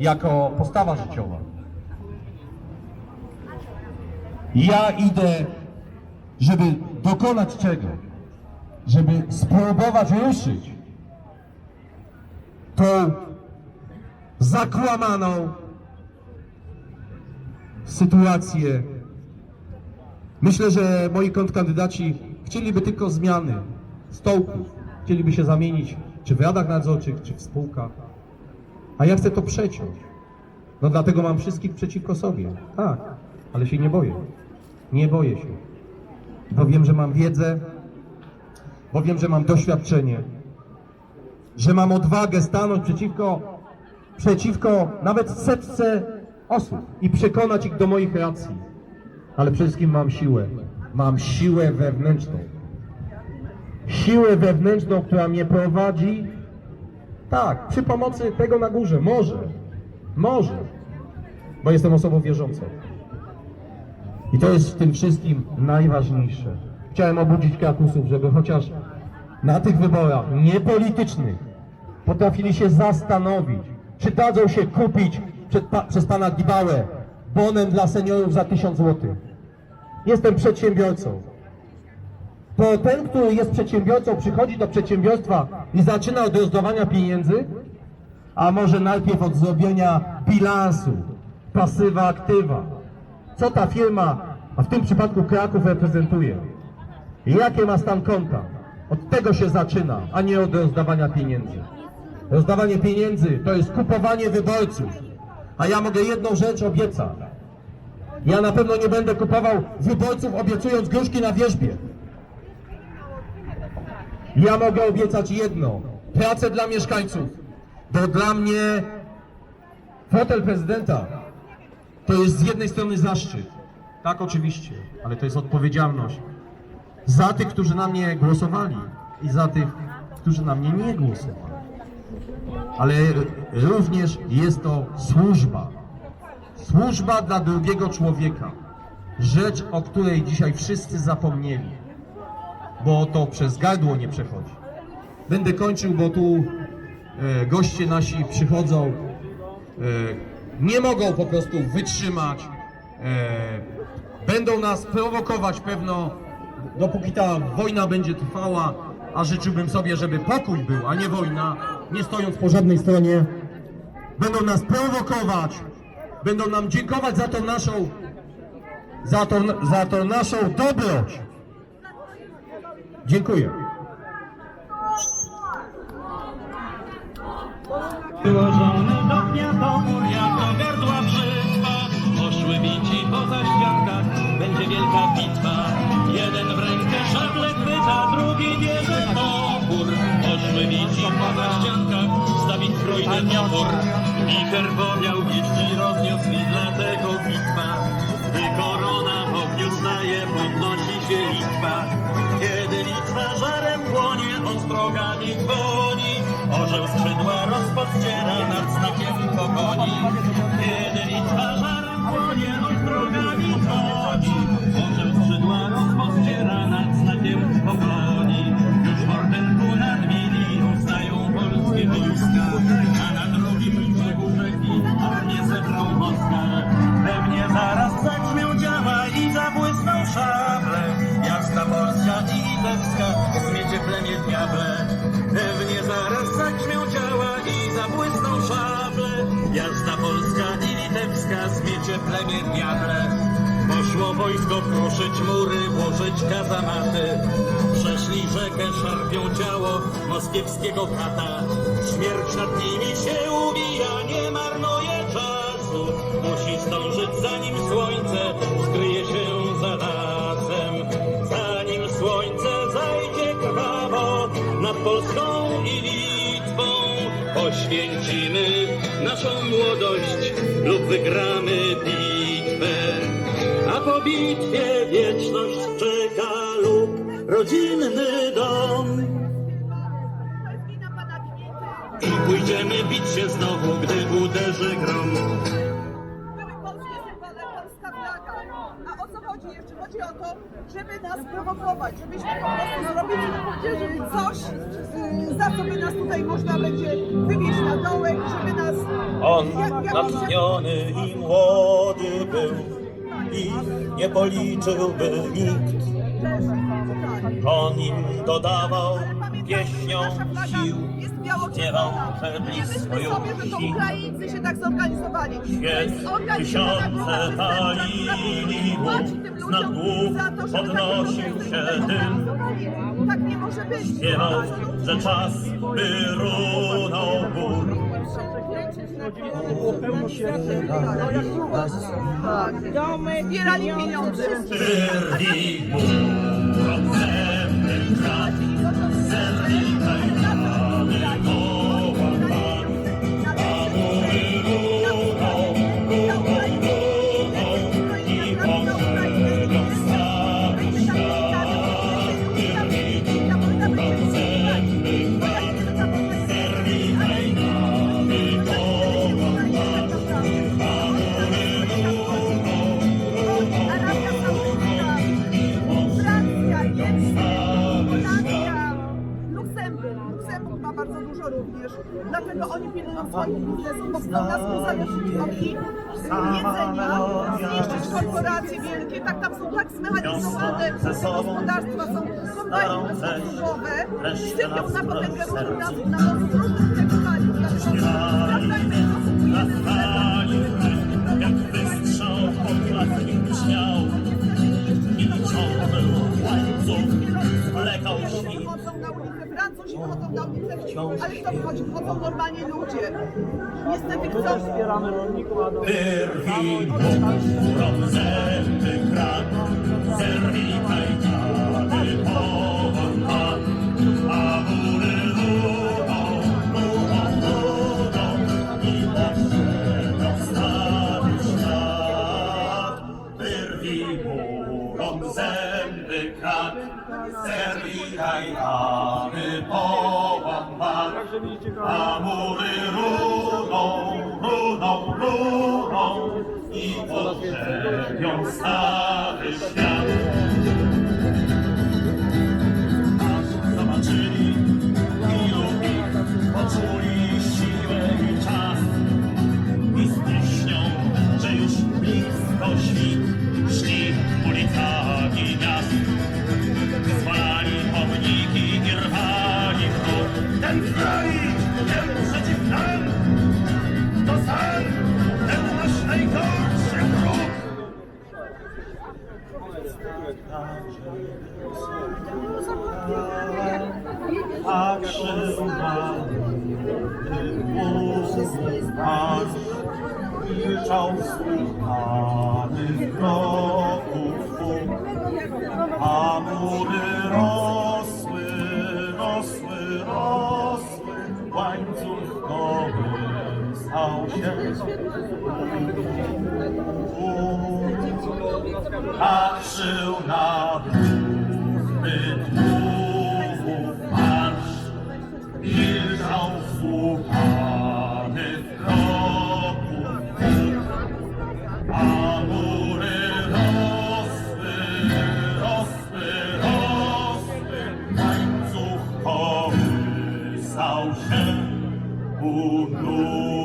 jako postawa życiowa. Ja idę, żeby dokonać czego? Żeby spróbować ruszyć tą zakłamaną sytuację. Myślę, że moi kontrkandydaci chcieliby tylko zmiany stołków. Chcieliby się zamienić czy w radach nadzorczych, czy w spółkach. A ja chcę to przeciąć. No dlatego mam wszystkich przeciwko sobie. Tak, ale się nie boję. Nie boję się. Bo wiem, że mam wiedzę, bo wiem, że mam doświadczenie, że mam odwagę stanąć przeciwko, przeciwko nawet setce osób i przekonać ich do moich racji. Ale przede wszystkim mam siłę. Mam siłę wewnętrzną. Siłę wewnętrzną, która mnie prowadzi. Tak, przy pomocy tego na górze. Może. Może. Bo jestem osobą wierzącą. I to jest w tym wszystkim najważniejsze. Chciałem obudzić Krakusów, żeby chociaż na tych wyborach niepolitycznych potrafili się zastanowić, czy dadzą się kupić pa, przez pana Gibałę bonem dla seniorów za 1000 zł. Jestem przedsiębiorcą. To ten, który jest przedsiębiorcą, przychodzi do przedsiębiorstwa i zaczyna od rozdawania pieniędzy, a może najpierw od zrobienia bilansu, pasywa, aktywa. Co ta firma, a w tym przypadku Kraków reprezentuje? Jakie ma stan konta? Od tego się zaczyna, a nie od rozdawania pieniędzy. Rozdawanie pieniędzy to jest kupowanie wyborców. A ja mogę jedną rzecz obiecać. Ja na pewno nie będę kupował wyborców obiecując gruszki na wierzbie. Ja mogę obiecać jedno. Pracę dla mieszkańców. Bo dla mnie fotel prezydenta to jest z jednej strony zaszczyt. Tak, oczywiście, ale to jest odpowiedzialność za tych, którzy na mnie głosowali i za tych, którzy na mnie nie głosowali. Ale również jest to służba. Służba dla drugiego człowieka. Rzecz, o której dzisiaj wszyscy zapomnieli, bo to przez gardło nie przechodzi. Będę kończył, bo tu e, goście nasi przychodzą, e, nie mogą po prostu wytrzymać, e, będą nas prowokować pewno, dopóki ta wojna będzie trwała, a życzyłbym sobie, żeby pokój był, a nie wojna, nie stojąc po żadnej stronie. Będą nas prowokować, będą nam dziękować za tą naszą, za tą, za tą naszą dobroć. Dziękuję. Wyłożony do dnia pomór, jak do gardła brzytwa. Poszły bici po zaświankach, będzie wielka bitwa. Jeden w rękę szable chwyta, drugi bierze topór Poszły bici po zaściankach, stawić zbrojny topór Wicher powiał, wieści rozniósł ostrogami goni Orzeł skrzydła rozpościera nad znakiem pogoni. Kiedy Litwa żarem płonie, ostrogami goni Orzeł skrzydła rozpościera nad znakiem pogoni. Już w Ordenku nad Wilią stają polskie wojska. A na drugim brzegu rzeki armię zebrał Moskal Pewnie zaraz zaćmią działa i zabłysną szable. Jasna Polska i Litewska zmiecie plemię diable zaraz zaćmią działa i zabłysną szable. Jasna Polska i Litewska zmiecie plemię diable Poszło wojsko kruszyć mury, włożyć kazamaty. Przeszli rzekę, szarpią ciało moskiewskiego kata. Śmierć nad nimi się ubija, nie marnuje lub wygramy bitwę a po bitwie wieczność czeka lub rodzinny dom. I pójdziemy bić się znowu, gdy uderzy grom. A o co chodzi jeszcze? Chodzi o to, żeby nas prowokować, żebyśmy po prostu zrobili y, coś, y, za co by nas tutaj można będzie wywieźć na dołek, żeby nas On natchniony i młody był i nie policzyłby nikt. Tak. On im dodawał pieśnią sił, śpiewał, że to już Ukraińcy się tak zorganizowali. Świec tysiące palili z nad głów podnosił się dym. Tak nie może być. Śpiewał, że czas by runął gór. Tak. Zbierali pieniądze. Rozrzewny krat, Amém. Bo chcą nas uzależnić od ich jedzenia, zniszczyć korporacje wielkie. Tak tam są tak zmechanizowane gospodarstwa, są kombajny bezpośredniowe i sypią na potęgę różnych na mocy różnych technologii. Dlatego sprawdzajmy, co wychodzą na ulicę, ale kto wychodzi? Wychodzą normalnie ludzie. Niestety ktoś... Wyrwij mu rozrzewny a mury runą, runą, runą i pogrzebią stary świat. Patrzył na Pan, milczał słuchany kroków huk. A mury rosły, rosły, rosły, łańcuch kołysał się. Patrzył na brudny długów marsz, milczał słuchany kroków. A mury rosły, rosły, rosły, łańcuch kołysał się u nóg.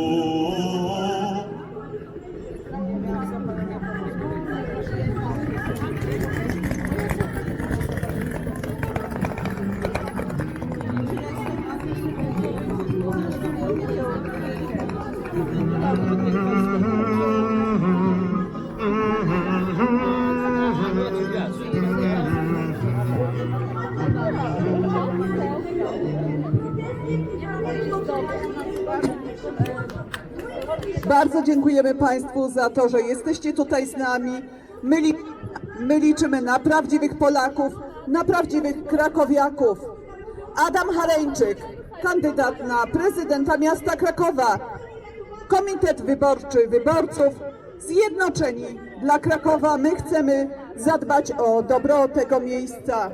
Bardzo dziękujemy Państwu za to, że jesteście tutaj z nami. My, li, my liczymy na prawdziwych Polaków, na prawdziwych krakowiaków. Adam Hareńczyk, kandydat na prezydenta miasta Krakowa. Komitet Wyborczy Wyborców Zjednoczeni dla Krakowa. My chcemy zadbać o dobro tego miejsca.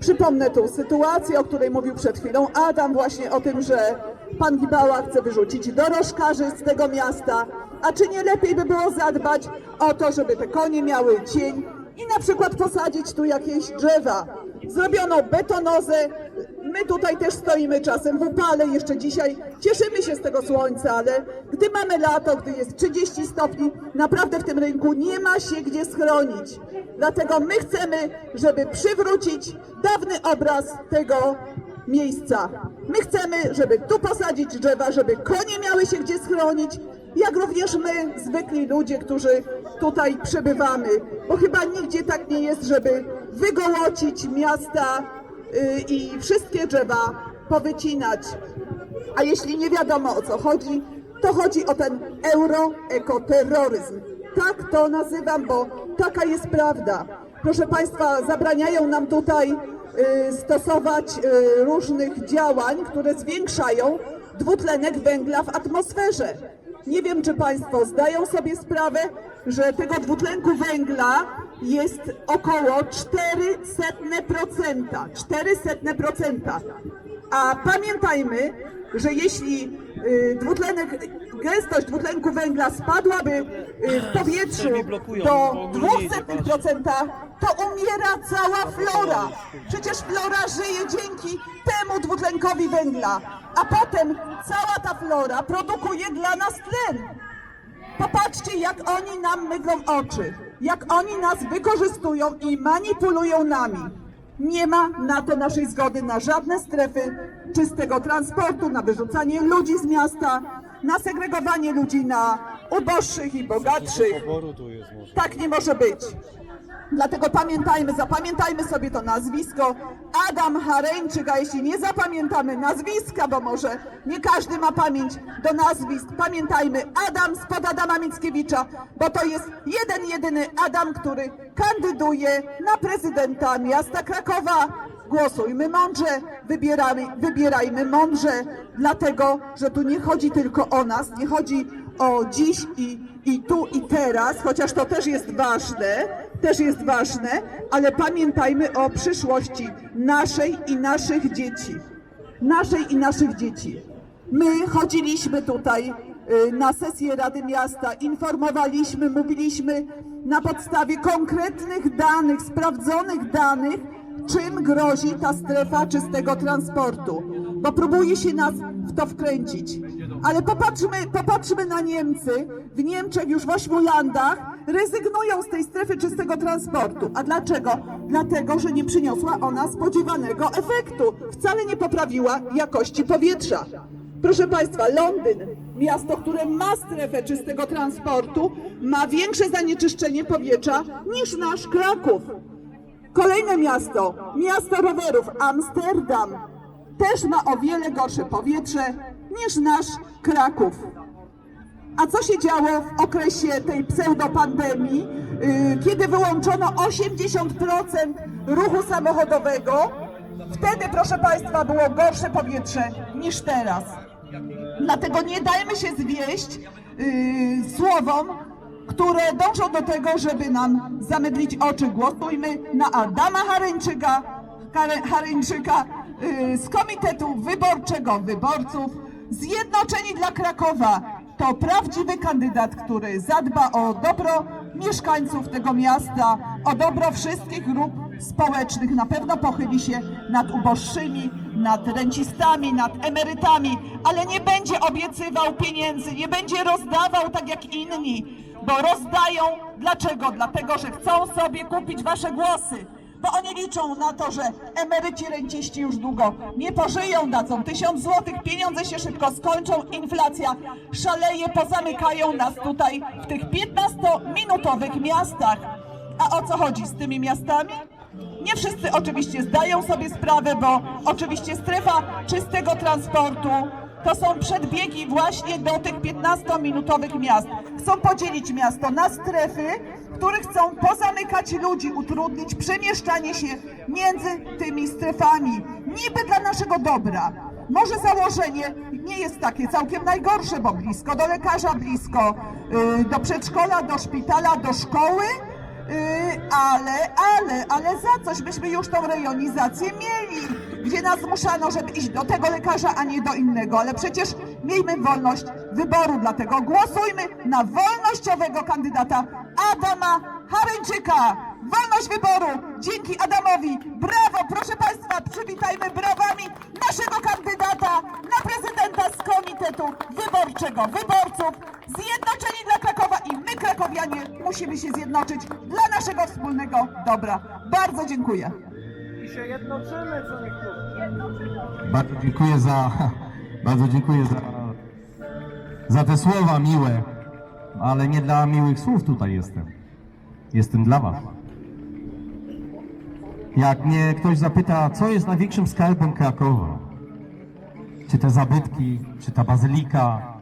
Przypomnę tu sytuację, o której mówił przed chwilą Adam, właśnie o tym, że pan Gibała chce wyrzucić dorożkarzy z tego miasta. A czy nie lepiej by było zadbać o to, żeby te konie miały cień i na przykład posadzić tu jakieś drzewa? Zrobiono betonozę, my tutaj też stoimy czasem w upale, jeszcze dzisiaj cieszymy się z tego słońca, ale gdy mamy lato, gdy jest 30 stopni, naprawdę w tym rynku nie ma się gdzie schronić. Dlatego my chcemy, żeby przywrócić dawny obraz tego miejsca. My chcemy, żeby tu posadzić drzewa, żeby konie miały się gdzie schronić, jak również my, zwykli ludzie, którzy tutaj przebywamy, bo chyba nigdzie tak nie jest, żeby wygołocić miasta i wszystkie drzewa powycinać. A jeśli nie wiadomo o co chodzi, to chodzi o ten euroekoterroryzm. Tak to nazywam, bo taka jest prawda. Proszę Państwa, zabraniają nam tutaj y, stosować y, różnych działań, które zwiększają dwutlenek węgla w atmosferze. Nie wiem, czy Państwo zdają sobie sprawę, że tego dwutlenku węgla jest około 0,04%. 0,04%. A pamiętajmy, że jeśli y, dwutlenek, gęstość dwutlenku węgla spadłaby y, w powietrzu do 200%, to umiera cała flora. Przecież flora żyje dzięki temu dwutlenkowi węgla. A potem cała ta flora produkuje dla nas tlen. Popatrzcie, jak oni nam myglą oczy, jak oni nas wykorzystują i manipulują nami. Nie ma na to naszej zgody na żadne strefy czystego transportu, na wyrzucanie ludzi z miasta, na segregowanie ludzi na uboższych i bogatszych. Tak nie może być. Dlatego pamiętajmy, zapamiętajmy sobie to nazwisko Adam Hareńczyk, a jeśli nie zapamiętamy nazwiska, bo może nie każdy ma pamięć do nazwisk, pamiętajmy Adam spod Adama Mickiewicza, bo to jest jeden, jedyny Adam, który kandyduje na prezydenta miasta Krakowa. Głosujmy mądrze, wybieramy, wybierajmy mądrze, dlatego, że tu nie chodzi tylko o nas, nie chodzi o dziś i, i tu i teraz, chociaż to też jest ważne, też jest ważne, ale pamiętajmy o przyszłości naszej i naszych dzieci. Naszej i naszych dzieci. My chodziliśmy tutaj y, na sesję Rady Miasta, informowaliśmy, mówiliśmy na podstawie konkretnych danych, sprawdzonych danych, czym grozi ta strefa czystego transportu, bo próbuje się nas w to wkręcić. Ale popatrzmy, popatrzmy na Niemcy. W Niemczech już w ośmiu landach rezygnują z tej strefy czystego transportu. A dlaczego? Dlatego, że nie przyniosła ona spodziewanego efektu. Wcale nie poprawiła jakości powietrza. Proszę Państwa, Londyn, miasto, które ma strefę czystego transportu, ma większe zanieczyszczenie powietrza niż nasz Kraków. Kolejne miasto, miasto rowerów, Amsterdam, też ma o wiele gorsze powietrze niż nasz Kraków. A co się działo w okresie tej pseudopandemii, yy, kiedy wyłączono 80% ruchu samochodowego? Wtedy, proszę Państwa, było gorsze powietrze niż teraz. Dlatego nie dajmy się zwieść yy, słowom, które dążą do tego, żeby nam zamydlić oczy. Głosujmy na Adama Hareńczyka, Hare- Hareńczyka yy, z Komitetu Wyborczego Wyborców. Zjednoczeni dla Krakowa to prawdziwy kandydat, który zadba o dobro mieszkańców tego miasta, o dobro wszystkich grup społecznych. Na pewno pochyli się nad uboższymi, nad rencistami, nad emerytami, ale nie będzie obiecywał pieniędzy, nie będzie rozdawał tak jak inni, bo rozdają. Dlaczego? Dlatego, że chcą sobie kupić wasze głosy. Bo oni liczą na to, że emeryci, renciści już długo nie pożyją, dadzą tysiąc złotych, pieniądze się szybko skończą, inflacja szaleje, pozamykają nas tutaj w tych 15-minutowych miastach. A o co chodzi z tymi miastami? Nie wszyscy oczywiście zdają sobie sprawę, bo oczywiście strefa czystego transportu to są przedbiegi właśnie do tych 15-minutowych miast. Chcą podzielić miasto na strefy, które chcą pozamykać ludzi, utrudnić przemieszczanie się między tymi strefami. Niby dla naszego dobra. Może założenie nie jest takie całkiem najgorsze, bo blisko do lekarza, blisko y, do przedszkola, do szpitala, do szkoły, Yy, ale, ale, ale za coś byśmy już tą rejonizację mieli, gdzie nas zmuszano, żeby iść do tego lekarza, a nie do innego. Ale przecież miejmy wolność wyboru, dlatego głosujmy na wolnościowego kandydata Adama Hareńczyka. wolność wyboru dzięki Adamowi. Brawo, proszę Państwa, przywitajmy brawami naszego kandydata na prezydenta z Komitetu Wyborczego Wyborców. Zjednoczeni dla Krakowa i my, krakowianie, musimy się zjednoczyć dla naszego wspólnego dobra. Bardzo dziękuję. Bardzo dziękuję za, bardzo dziękuję za, za te słowa miłe, ale nie dla miłych słów tutaj jestem. Jestem dla was. Jak mnie ktoś zapyta, co jest największym skarbem Krakowa, czy te zabytki, czy ta bazylika,